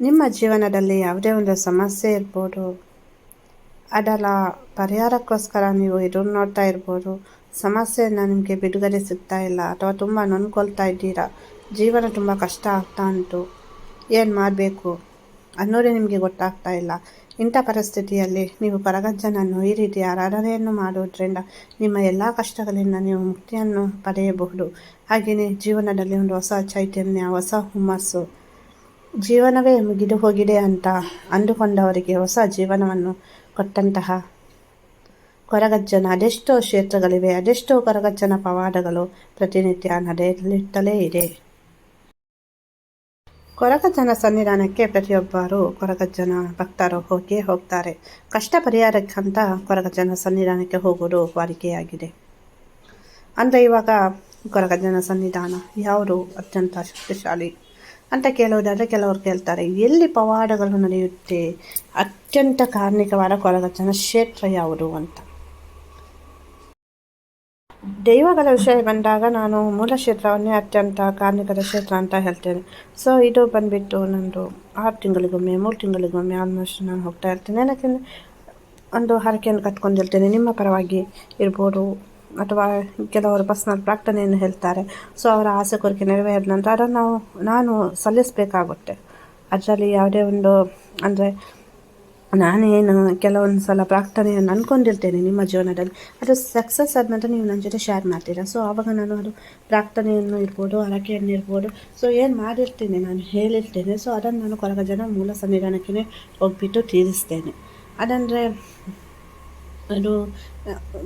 ನಿಮ್ಮ ಜೀವನದಲ್ಲಿ ಯಾವುದೇ ಒಂದು ಸಮಸ್ಯೆ ಇರ್ಬೋದು, ಅದರ ಪರಿಹಾರಕ್ಕೋಸ್ಕರ ನೀವು ಎದುರು ನೋಡ್ತಾ ಇರ್ಬೋದು. ಸಮಸ್ಯೆಯನ್ನು ನಿಮಗೆ ಬಿಡುಗಡೆ ಸಿಗ್ತಾ ಇಲ್ಲ ಅಥವಾ ತುಂಬ ನೊಂದ್ಕೊಳ್ತಾ ಇದ್ದೀರಾ? ಜೀವನ ತುಂಬ ಕಷ್ಟ ಆಗ್ತಾ ಉಂಟು. ಏನು ಮಾಡಬೇಕು? ಅನ್ನೋದೇ ನಿಮಗೆ ಗೊತ್ತಾಗ್ತಾ ಇಲ್ಲ. ಇಂಥ ಪರಿಸ್ಥಿತಿಯಲ್ಲಿ ನೀವು ಕರಗಜ್ಜನನ್ನು ಈ ರೀತಿ ಆರಾಧನೆಯನ್ನು ಮಾಡುವುದರಿಂದ ನಿಮ್ಮ ಎಲ್ಲ ಕಷ್ಟಗಳಿಂದ ನೀವು ಮುಕ್ತಿಯನ್ನು ಪಡೆಯಬಹುದು. ಹಾಗೆಯೇ ಜೀವನದಲ್ಲಿ ಒಂದು ಹೊಸ ಚೈತನ್ಯ, ಹೊಸ ಹುಮ್ಮಸ್ಸು ಜೀವನವೇ ಮುಗಿದು ಹೋಗಿದೆ ಅಂತ ಅಂದುಕೊಂಡವರಿಗೆ ಹೊಸ ಜೀವನವನ್ನು ಕೊಟ್ಟಂತಹ ಕೊರಗಜ್ಜನ. ಅದೆಷ್ಟೋ ಕ್ಷೇತ್ರಗಳಿವೆ, ಅದೆಷ್ಟೋ ಕೊರಗಜ್ಜನ ಪವಾಡಗಳು ಪ್ರತಿನಿತ್ಯ ನಡೆಯಲಿಟ್ಟಲೇ ಇದೆ. ಕೊರಗಜ್ಜನ ಸನ್ನಿಧಾನಕ್ಕೆ ಪ್ರತಿಯೊಬ್ಬರು ಕೊರಗಜ್ಜನ ಭಕ್ತರು ಹೋಗಿ ಹೋಗ್ತಾರೆ. ಕಷ್ಟ ಪರಿಹಾರಕ್ಕಂತ ಕೊರಗಜ್ಜನ ಸನ್ನಿಧಾನಕ್ಕೆ ಹೋಗೋದು ವಾಡಿಕೆಯಾಗಿದೆ. ಅಂದರೆ ಇವಾಗ ಕೊರಗಜ್ಜನ ಸನ್ನಿಧಾನ ಯಾವುದು ಅತ್ಯಂತ ಶಕ್ತಿಶಾಲಿ? ಅಂತ ಕೇಳುವುದಾದರೆ ಕೆಲವರು ಕೇಳ್ತಾರೆ, ಎಲ್ಲಿ ಪವಾಡಗಳು ನಡೆಯುತ್ತೆ? ಅತ್ಯಂತ ಕಾರ್ಮಿಕವಾದ ಕೊರಗಜ್ಜನ ಕ್ಷೇತ್ರ ಯಾವುದು ಅಂತ. ದೈವಗಳ ವಿಷಯ ಬಂದಾಗ ನಾನು ಮೂಲ ಕ್ಷೇತ್ರವನ್ನೇ ಅತ್ಯಂತ ಕಾರ್ಮಿಕದ ಕ್ಷೇತ್ರ ಅಂತ ಹೇಳ್ತೇನೆ. ಸೊ ಇದು ಬಂದುಬಿಟ್ಟು ನಂದು ಆರು ತಿಂಗಳಿಗೊಮ್ಮೆ, ಮೂರು ತಿಂಗಳಿಗೊಮ್ಮೆ ಆಲ್ಮೋಸ್ಟ್ ನಾನು ಹೋಗ್ತಾ ಇರ್ತೇನೆ. ಯಾಕೆಂದರೆ ಒಂದು ಹರಕೆಯನ್ನು ಕಟ್ಕೊಂಡಿರ್ತೇನೆ. ನಿಮ್ಮ ಪರವಾಗಿ ಇರ್ಬೋದು. ಅಥವಾ ಕೆಲವರು ಪರ್ಸ್ನಲ್ ಪ್ರಾರ್ಥನೆಯನ್ನು ಹೇಳ್ತಾರೆ. ಸೊ ಅವರ ಆಸೆ ಕೋರಿಕೆ ನೆರವೇರಿದ ನಂತರ ಅದನ್ನು ನಾವು, ನಾನು ಸಲ್ಲಿಸಬೇಕಾಗುತ್ತೆ. ಅದರಲ್ಲಿ ಯಾವುದೇ ಒಂದು, ಅಂದರೆ ನಾನೇನು ಕೆಲವೊಂದು ಸಲ ಪ್ರಾರ್ಥನೆಯನ್ನು ಅಂದ್ಕೊಂಡಿರ್ತೇನೆ ನಿಮ್ಮ ಜೀವನದಲ್ಲಿ. ಅದು ಸಕ್ಸಸ್ ಆದ ನಂತರ ನೀವು ನನ್ನ ಜೊತೆ ಶೇರ್ ಮಾಡ್ತೀರಾ? ಸೊ ಆವಾಗ ನಾನು ಅದು ಪ್ರಾರ್ಥನೆಯನ್ನು ಇರ್ಬೋದು, ಹರಕೆಯನ್ನು ಇರ್ಬೋದು. ಸೊ ಏನು ಮಾಡಿರ್ತೀನಿ, ನಾನು ಹೇಳಿರ್ತೇನೆ. ಸೊ ಅದನ್ನು ನಾನು ಕೊರಗ ಜನ ಮೂಲ ಸನ್ನಿಧಾನಕ್ಕೆ ಹೋಗ್ಬಿಟ್ಟು ತೀರಿಸ್ತೇನೆ. ಅದಂದರೆ ಅದು,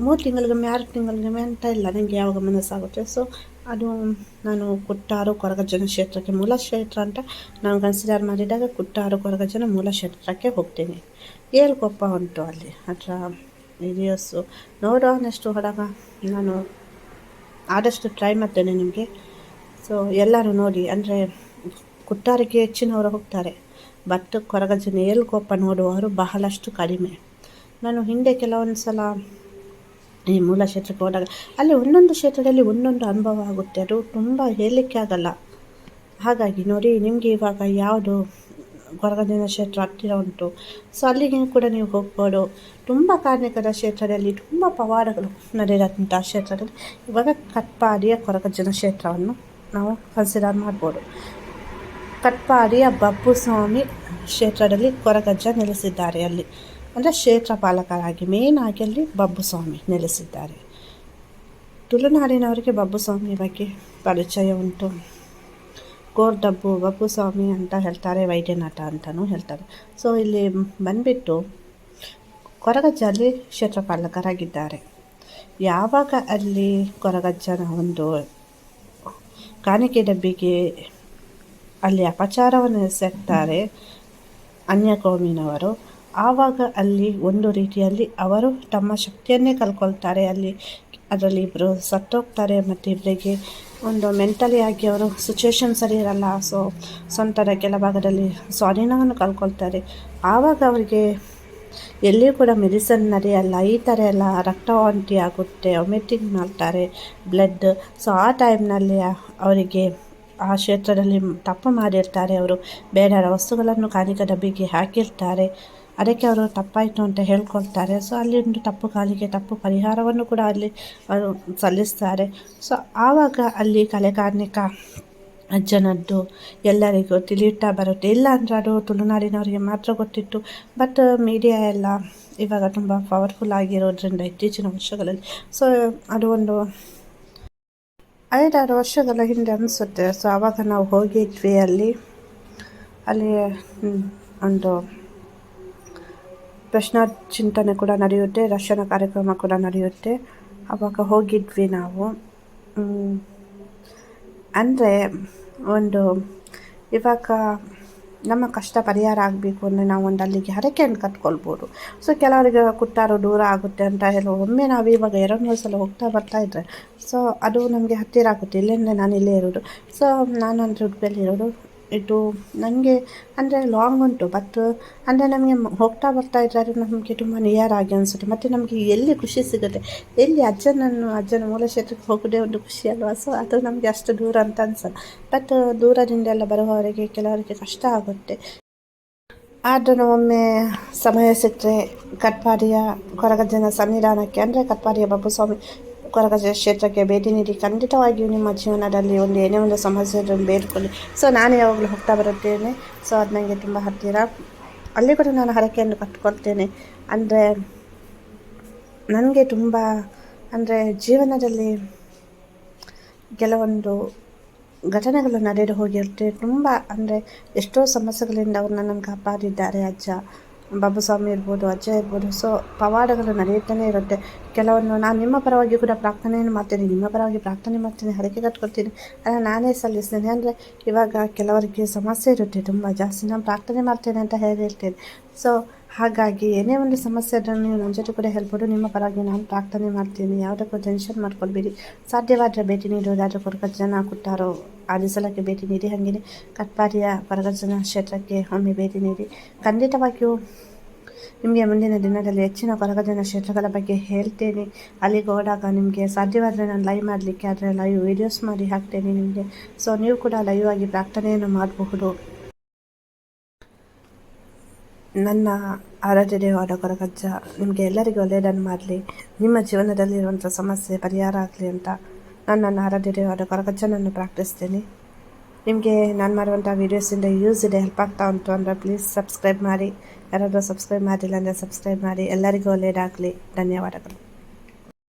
ಮೂರು ತಿಂಗಳಿಗೊಮ್ಮೆ, ಆರು ತಿಂಗಳಿಗೊಮ್ಮೆ ಅಂತ ಇಲ್ಲ ನನಗೆ ಯಾವಾಗ ಮನಸ್ಸಾಗುತ್ತೆ. ಸೊ ಅದು ನಾನು ಕುಟ್ಟಾರು, ಕೊರಗಜ್ಜನ ಕ್ಷೇತ್ರಕ್ಕೆ ಮೂಲ ಕ್ಷೇತ್ರ ಅಂತ ನಾನು ಕನ್ಸಿಡರ್ ಮಾಡಿದಾಗ ಕುಟ್ಟಾರು, ಕೊರಗಜ್ಜನ ಮೂಲ ಕ್ಷೇತ್ರಕ್ಕೆ ಹೋಗ್ತೀನಿ. ಏಳ್ಕೊಪ್ಪ ಉಂಟು ಅಲ್ಲಿ, ಹತ್ರ ವಿಡಿಯೋಸು ನೋಡೋ ಅನ್ನಷ್ಟು ಹೊರಗ. ನಾನು ಆದಷ್ಟು ಟ್ರೈ ಮಾಡ್ತೇನೆ ನಿಮಗೆ. ಸೊ ಎಲ್ಲರೂ ನೋಡಿ, ಅಂದರೆ ಕುಟ್ಟಾರಿಗೆ ಹೆಚ್ಚಿನವರು ಹೋಗ್ತಾರೆ. ಬಟ್ ಕೊರಗಜ್ಜನ ಏಳ್ಕೊಪ್ಪ ನೋಡುವವರು ಬಹಳಷ್ಟು ಕಡಿಮೆ. ನಾನು ಹಿಂದೆ ಕೆಲವೊಂದು ಸಲ ಈ ಮೂಲ ಕ್ಷೇತ್ರಕ್ಕೆ ಹೋದಾಗ, ಅಲ್ಲಿ ಒಂದೊಂದು ಕ್ಷೇತ್ರದಲ್ಲಿ ಒಂದೊಂದು ಅನುಭವ ಆಗುತ್ತೆ. ಅದು ತುಂಬ ಹೇಳಲಿಕ್ಕೆ ಆಗಲ್ಲ. ಹಾಗಾಗಿ ನೋಡಿ, ನಿಮಗೆ ಇವಾಗ ಯಾವುದು ಹೊರಗಿನ ಕ್ಷೇತ್ರ ಹತ್ತಿರ ಉಂಟು? ಸೊ ಅಲ್ಲಿಗೆ ಕೂಡ ನೀವು ಹೋಗ್ಬೋದು. ತುಂಬ ಕಾರ್ಮಿಕರ ಕ್ಷೇತ್ರದಲ್ಲಿ ತುಂಬ ಪವಾಡಗಳು ನಡೆದಂಥ ಕ್ಷೇತ್ರದಲ್ಲಿ ಇವಾಗ ಕಟ್ಪಾಡಿಯ ಕೊರಗಜ್ಜನ ಕ್ಷೇತ್ರವನ್ನು ನಾವು ಕನ್ಸಿಡರ್ ಮಾಡ್ಬೋದು. ಕಟ್ಪಾಡಿಯ ಬಬ್ಬು ಸ್ವಾಮಿ ಕ್ಷೇತ್ರದಲ್ಲಿ ಕೊರಗಜ್ಜ ನೆಲೆಸಿದ್ದಾರೆ ಅಲ್ಲಿ. ಅಂದರೆ ಕ್ಷೇತ್ರ ಪಾಲಕರಾಗಿ ಮೇನ್ ಆಗಿ ಅಲ್ಲಿ ಬಬ್ಬು ಸ್ವಾಮಿ ನೆಲೆಸಿದ್ದಾರೆ. ತುಳುನಾಡಿನವರಿಗೆ ಬಬ್ಬು ಸ್ವಾಮಿ ಬಗ್ಗೆ ಪರಿಚಯ ಉಂಟು. ಗೋರ್ಡಬ್ಬು ಬಬ್ಬು ಸ್ವಾಮಿ ಅಂತ ಹೇಳ್ತಾರೆ ವೈದ್ಯನಾಥ ಅಂತಲೂ ಹೇಳ್ತಾರೆ. ಸೊ ಇಲ್ಲಿ ಬಂದುಬಿಟ್ಟು ಕೊರಗಜ್ಜಲ್ಲಿ ಕ್ಷೇತ್ರ ಪಾಲಕರಾಗಿದ್ದಾರೆ. ಯಾವಾಗ ಅಲ್ಲಿ ಕೊರಗಜ್ಜನ ಒಂದು ಕಾಣಿಕೆ ಡಬ್ಬಿಗೆ ಅಲ್ಲಿ ಅಪಚಾರವನ್ನು ಅನ್ಯ ಅನ್ಯಕೋಮಿನವರು ಆವಾಗ ಅಲ್ಲಿ ಒಂದು ರೀತಿಯಲ್ಲಿ ಅವರು ತಮ್ಮ ಶಕ್ತಿಯನ್ನೇ ಕಲ್ಕೊಳ್ತಾರೆ. ಅಲ್ಲಿ ಅದರಲ್ಲಿ ಇಬ್ಬರು ಸತ್ತೋಗ್ತಾರೆ, ಮತ್ತು ಇಬ್ಬರಿಗೆ ಒಂದು ಮೆಂಟಲಿ ಆಗಿ ಅವರು ಸಿಚುವೇಶನ್ ಸರಿ ಇರಲ್ಲ. ಸೊ ಸ್ವಂತದ ಕೆಲ ಭಾಗದಲ್ಲಿ ಸ್ವಾಧೀನವನ್ನು ಕಳ್ಕೊಳ್ತಾರೆ ಆವಾಗ ಅವರಿಗೆ ಎಲ್ಲಿಯೂ ಕೂಡ ಮೆಡಿಸನ್ ನಡೆಯಲ್ಲ. ಈ ಥರ ಎಲ್ಲ ರಕ್ತವಾಂತಿ ಆಗುತ್ತೆ ವಾಮಿಟಿಂಗ್ ಮಾಡ್ತಾರೆ ಬ್ಲಡ್ ಸೊ ಆ ಟೈಮ್ನಲ್ಲಿ ಅವರಿಗೆ ಆ ಕ್ಷೇತ್ರದಲ್ಲಿ ತಪ್ಪು ಮಾಡಿರ್ತಾರೆ. ಅವರು ಬೇಡರ ವಸ್ತುಗಳನ್ನು ಕಾಲಿಕ ಡಬ್ಬಿಗೆ ಹಾಕಿರ್ತಾರೆ. ಅದಕ್ಕೆ ಅವರು ತಪ್ಪಾಯಿತು ಅಂತ ಹೇಳ್ಕೊಳ್ತಾರೆ. ಸೊ ಅಲ್ಲಿ ಒಂದು ತಪ್ಪು ಕಾಲಿಗೆ ತಪ್ಪು ಪರಿಹಾರವನ್ನು ಕೂಡ ಅಲ್ಲಿ ಅವರು ಸಲ್ಲಿಸ್ತಾರೆ. ಸೊ ಆವಾಗ ಅಲ್ಲಿ ಕಲೆ ಕಾರ್ಮಿಕ ಅಜ್ಜನದ್ದು ಎಲ್ಲರಿಗೂ ತಿಳಿಯುತ್ತಾ ಬರುತ್ತೆ. ಇಲ್ಲ ಅಂದರೆ ಅದು ತುಳುನಾಡಿನವರಿಗೆ ಮಾತ್ರ ಗೊತ್ತಿತ್ತು. ಬಟ್ ಮೀಡಿಯಾ ಎಲ್ಲ ಇವಾಗ ತುಂಬ ಪವರ್ಫುಲ್ ಆಗಿರೋದ್ರಿಂದ ಇತ್ತೀಚಿನ ವರ್ಷಗಳಲ್ಲಿ. ಸೊ ಅದು ಒಂದು ಐದಾರು ವರ್ಷಗಳ ಹಿಂದೆ ಅನಿಸುತ್ತೆ. ಸೊ ಆವಾಗ ನಾವು ಹೋಗಿದ್ವಿ ಅಲ್ಲಿ. ಅಲ್ಲಿ ಒಂದು ಪ್ರಶ್ನಾ ಚಿಂತನೆ ಕೂಡ ನಡೆಯುತ್ತೆ, ರಕ್ಷಣಾ ಕಾರ್ಯಕ್ರಮ ಕೂಡ ನಡೆಯುತ್ತೆ. ಆವಾಗ ಹೋಗಿದ್ವಿ ನಾವು. ಅಂದರೆ ಒಂದು ಇವಾಗ ನಮ್ಮ ಕಷ್ಟ ಪರಿಹಾರ ಆಗಬೇಕು ಅಂದರೆ ನಾವು ಒಂದು ಅಲ್ಲಿಗೆ ಹರಕೆಯನ್ನು ಕಟ್ಕೊಳ್ಬೋದು. ಸೊ ಕೆಲವರಿಗೆ ಕುಟ್ಟಾರು ದೂರ ಆಗುತ್ತೆ ಅಂತ ಹೇಳಿ ಒಮ್ಮೆ ನಾವು ಇವಾಗ ಎರಡು ಮೂರು ಸಲ ಹೋಗ್ತಾ ಬರ್ತಾ ಇದ್ದರೆ ಸೊ ಅದು ನಮಗೆ ಹತ್ತಿರ ಆಗುತ್ತೆ. ಇಲ್ಲಿಂದ ನಾನು ಇಲ್ಲೇ ಇರೋದು. ಸೊ ನಾನು ಅಂದರೆ ಇರೋದು. ಇದು ನನಗೆ ಅಂದರೆ ಲಾಂಗ್ ಉಂಟು. ಬಟ್ ಅಂದರೆ ನಮಗೆ ಹೋಗ್ತಾ ಬರ್ತಾ ಇದ್ದರೆ ನಮಗೆ ತುಂಬ ನಿಯರ್ ಆಗಿ ಅನಿಸುತ್ತೆ. ಮತ್ತು ನಮಗೆ ಎಲ್ಲಿ ಖುಷಿ ಸಿಗುತ್ತೆ? ಎಲ್ಲಿ ಅಜ್ಜನನ್ನು, ಅಜ್ಜನ ಮೂಲ ಕ್ಷೇತ್ರಕ್ಕೆ ಹೋಗೋದೇ ಒಂದು ಖುಷಿ ಅಲ್ವಾ? ಸೊ ಅದು ನಮಗೆ ಅಷ್ಟು ದೂರ ಅಂತ ಅನ್ಸಲ್ಲ. ಬಟ್ ದೂರದಿಂದ ಎಲ್ಲ ಬರುವವರಿಗೆ ಕೆಲವರಿಗೆ ಕಷ್ಟ ಆಗುತ್ತೆ. ಆದ್ರೂ ಒಮ್ಮೆ ಸಮಯ ಸಿಕ್ಕರೆ ಕಟ್ಪಾಡಿಯ, ಕೊರಗಜ್ಜನ ಸನ್ನಿಧಾನಕ್ಕೆ ಅಂದರೆ ಕಟ್ಪಾಡಿಯ ಬಬ್ಬುಸ್ವಾಮಿ ಕೊರಗಜ್ಜ ಕ್ಷೇತ್ರಕ್ಕೆ ಭೇಟಿ ನೀಡಿ ಖಂಡಿತವಾಗಿಯೂ ನಿಮ್ಮ ಜೀವನದಲ್ಲಿ ಒಂದು ಏನೇ ಒಂದು ಸಮಸ್ಯೆ ಇದ್ರೂ ಬೇಡಿಕೊಳ್ಳಿ. ಸೊ ನಾನು ಯಾವಾಗಲೂ ಹೋಗ್ತಾ ಬರುತ್ತೇನೆ. ಸೊ ಅದು ನನಗೆ ತುಂಬ ಹತ್ತಿರ. ಅಲ್ಲಿ ಕೂಡ ನಾನು ಹರಕೆಯನ್ನು ಕಟ್ಕೊಳ್ತೇನೆ ಅಂದರೆ, ನನಗೆ ತುಂಬ, ಅಂದರೆ ಜೀವನದಲ್ಲಿ ಕೆಲವೊಂದು ಘಟನೆಗಳು ನಡೆದು ಹೋಗಿರುತ್ತೆ. ತುಂಬ, ಅಂದರೆ ಎಷ್ಟೋ ಸಮಸ್ಯೆಗಳಿಂದ ಅವ್ರನ್ನ ನನಗೆ ಕಾಪಾಡಿದ್ದಾರೆ ಅಜ್ಜ. ಬಾಬುಸ್ವಾಮಿ ಇರ್ಬೋದು, ಅಜ್ಜ ಇರ್ಬೋದು ಸೊ ಪವಾಡಗಳು ನಡೆಯುತ್ತಲೇ ಇರುತ್ತೆ. ಕೆಲವೊಂದು ನಾನು ನಿಮ್ಮ ಪರವಾಗಿ ಕೂಡ ಪ್ರಾರ್ಥನೆಯನ್ನು ಮಾಡ್ತೀನಿ, ನಿಮ್ಮ ಪರವಾಗಿ ಪ್ರಾರ್ಥನೆ ಮಾಡ್ತೀನಿ, ಹರಕೆ ಕಟ್ಕೊಳ್ತೀನಿ, ಅದನ್ನು ನಾನೇ ಸಲ್ಲಿಸ್ತೇನೆ. ಅಂದರೆ ಇವಾಗ ಕೆಲವರಿಗೆ ಸಮಸ್ಯೆ ಇರುತ್ತೆ, ತುಂಬ ಜಾಸ್ತಿ. ನಾನು ಪ್ರಾರ್ಥನೆ ಮಾಡ್ತೇನೆ ಅಂತ ಹೇಳಿ ಹೇಳ್ತೇನೆ. ಸೊ ಹಾಗಾಗಿ ಏನೇ ಒಂದು ಸಮಸ್ಯೆ ಅದನ್ನು ನೀವು ನನ್ನ ಜೊತೆ ಕೂಡ ಹೇಳ್ಬೋದು ನಿಮ್ಮ ಪರವಾಗಿ ನಾನು ಪ್ರಾರ್ಥನೆ ಮಾಡ್ತೀನಿ. ಯಾವುದಕ್ಕೂ ಟೆನ್ಷನ್ ಮಾಡ್ಕೊಳ್ಬೇಡಿ. ಸಾಧ್ಯವಾದರೆ ಭೇಟಿ ನೀಡುವುದಾದರೆ ಕೊರಗಜ್ಜನ ಕೊಟ್ಟಾರೋ ಆದಿಸಲಕ್ಕೆ ಭೇಟಿ ನೀಡಿ. ಹಾಗೆಯೇ ಕಟ್ಪಾರಿಯ ಪರಗಜನ ಕ್ಷೇತ್ರಕ್ಕೆ ಒಮ್ಮೆ ಭೇಟಿ ನೀಡಿ. ಖಂಡಿತವಾಗಿಯೂ ನಿಮಗೆ ಮುಂದಿನ ದಿನದಲ್ಲಿ ಹೆಚ್ಚಿನ ಕೊರಗಜನ ಕ್ಷೇತ್ರಗಳ ಬಗ್ಗೆ ಹೇಳ್ತೇನೆ. ಅಲ್ಲಿಗೆ ಹೋದಾಗ ನಿಮಗೆ ಸಾಧ್ಯವಾದರೆ ನಾನು ಲೈವ್ ಮಾಡಲಿಕ್ಕೆ ಆದರೆ ಲೈವ್ ವೀಡಿಯೋಸ್ ಮಾಡಿ ಹಾಕ್ತೇನೆ ನಿಮಗೆ. ಸೊ ನೀವು ಕೂಡ ಲೈವ್ ಆಗಿ ಪ್ರಾರ್ಥನೆಯನ್ನು ಮಾಡಬಹುದು. ನನ್ನ ಆರಾಧ್ಯ ದೇವಾದ ಕೊರಗಜ್ಜ ನಿಮಗೆ ಎಲ್ಲರಿಗೂ ಒಳ್ಳೆಯದನ್ನು ಮಾಡಲಿ. ನಿಮ್ಮ ಜೀವನದಲ್ಲಿರುವಂಥ ಸಮಸ್ಯೆ ಪರಿಹಾರ ಆಗಲಿ ಅಂತ ನಾನು ನನ್ನ ಆರಾಧ್ಯ ದೇವಾದ ಕೊರಗಜ್ಜನನ್ನು ಪ್ರಾರ್ಥಿಸ್ತೀನಿ. ನಿಮಗೆ ನಾನು ಮಾಡುವಂಥ ವೀಡಿಯೋಸಿಂದ ಯೂಸ್ ಇದೆ ಹೆಲ್ಪ್ ಆಗ್ತಾ ಉಂಟು ಅಂದರೆ ಪ್ಲೀಸ್ ಸಬ್ಸ್ಕ್ರೈಬ್ ಮಾಡಿ. ಯಾರಾದರೂ ಸಬ್ಸ್ಕ್ರೈಬ್ ಮಾಡಿಲ್ಲ ಅಂದರೆ ಸಬ್ಸ್ಕ್ರೈಬ್ ಮಾಡಿ. ಎಲ್ಲರಿಗೂ ಒಳ್ಳೆಯದಾಗಲಿ. ಧನ್ಯವಾದಗಳು.